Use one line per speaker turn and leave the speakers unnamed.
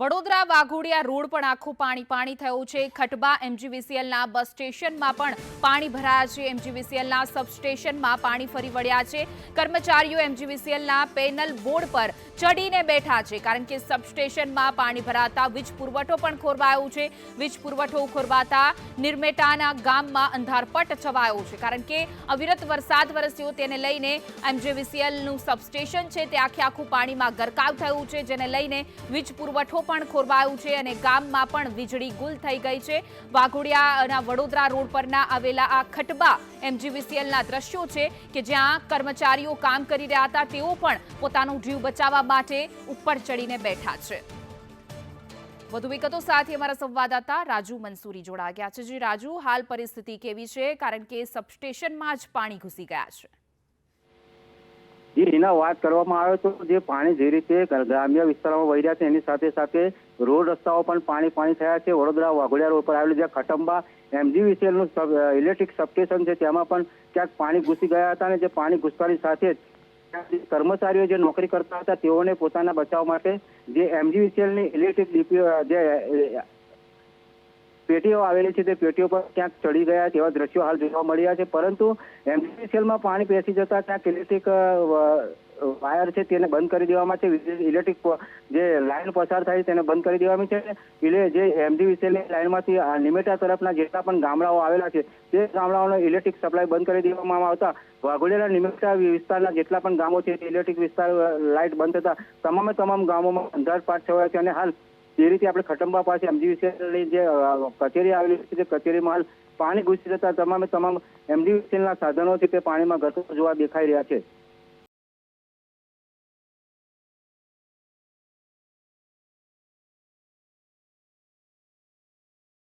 Vadodara Waghodia road પણ આખું પાણી પાણી થયું છે. ખટબા એમજીવીસીએલના બસ સ્ટેશનમાં પણ પાણી ભરાયા છે. એમજીવીસીએલના સબસ્ટેશનમાં પાણી ફરી વળ્યા છે. કર્મચારીઓ એમજીવીસીએલના પેનલ બોર્ડ પર ચડીને બેઠા છે. કારણ કે સબસ્ટેશનમાં પાણી ભરાતા વીજ પુરવઠો પણ ખોરવાયો છે. વીજ પુરવઠો ખોરવાતા નિર્મેટાના ગામમાં અંધારપટ છવાયો છે. કારણ કે અવિરત વરસાદ વરસ્યો તેને લઈને એમજીવીસીએલનું સબસ્ટેશન છે તે આખે આખું પાણીમાં ગરકાવ થયું છે, જેને લઈને વીજ પુરવઠો પણ ખોરવાયું છે અને ગામમાં પણ વીજળી ગુલ થઈ ગઈ છે. વાઘોડિયાના વડોદરા રોડ પરના આવેલા આ ખટબા એમજીવીસીએલના દ્રશ્યો છે કે જ્યાં કર્મચારીઓ કામ કરી રહ્યા હતા. તેઓ પણ પોતાનો જીવ બચાવવા માટે ઉપર ચડીને બેઠા છે. વધુ વિગતો સાથે અમારા સંવાદદાતા રાજુ મંસૂરી જોડા ગયા છે. જી રાજુ, હાલ પરિસ્થિતિ કેવી છે? કારણ કે સબસ્ટેશનમાં જ પાણી ઘૂસી ગયા છે.
જે એના વાત કરવામાં આવે તો જે પાણી જે રીતે ગ્રામ્ય વિસ્તારોમાં વહી રહ્યા છે, એની સાથે સાથે રોડ રસ્તાઓ પણ પાણી પાણી થયા છે. વડોદરા વાઘોડિયા રોડ પર આવેલું જે ખટંબા એમજીવીસીએલનું ઇલેક્ટ્રિક સબસ્ટેશન છે, તેમાં પણ ક્યાંક પાણી ઘૂસી ગયા હતા અને જે પાણી ઘૂસવાની સાથે કર્મચારીઓ જે નોકરી કરતા હતા, તેઓને પોતાના બચાવ માટે જે એમજીવીસીએલની ઇલેક્ટ્રિક જે પેટીઓ આવેલી છે તે પેટીઓ પર ક્યાંક ચડી ગયા તેવા દ્રશ્યો હાલ જોવા મળ્યા છે. પરંતુ એમજીસીએલમાં પાણી પેસી જતા ત્યાં ઇલેક્ટ્રિક વાયર છે તેને બંધ કરી દેવામાં છે. ઇલેક્ટ્રિક જે લાઈન પસાર થાય તેને બંધ કરી દેવામાં છે એટલે જે એમજીવીસીએલની લાઈનમાંથી નિમેટા તરફના જેટલા પણ ગામડાઓ આવેલા છે તે ગામડાઓનો ઇલેક્ટ્રિક સપ્લાય બંધ કરી દેવામાં આવતા વાઘોડિયાના નિમેટા વિસ્તારના જેટલા પણ ગામો છે ઇલેક્ટ્રિક વિસ્તાર લાઇટ બંધ થતા તમામે તમામ ગામોમાં અંધારપાટ છવાયો છે અને હાલ જે રીતે આપણે ખટંબા પાસે એમજીવીસીએલની જે કચેરી આવેલી છે, તે કચેરીમાં પાણી ઘૂસી જતા તમામે તમામ એમજીવીસીએલના સાધનો છે તે પાણીમાં ઘટતો જોવા દેખાઈ રહ્યા છે.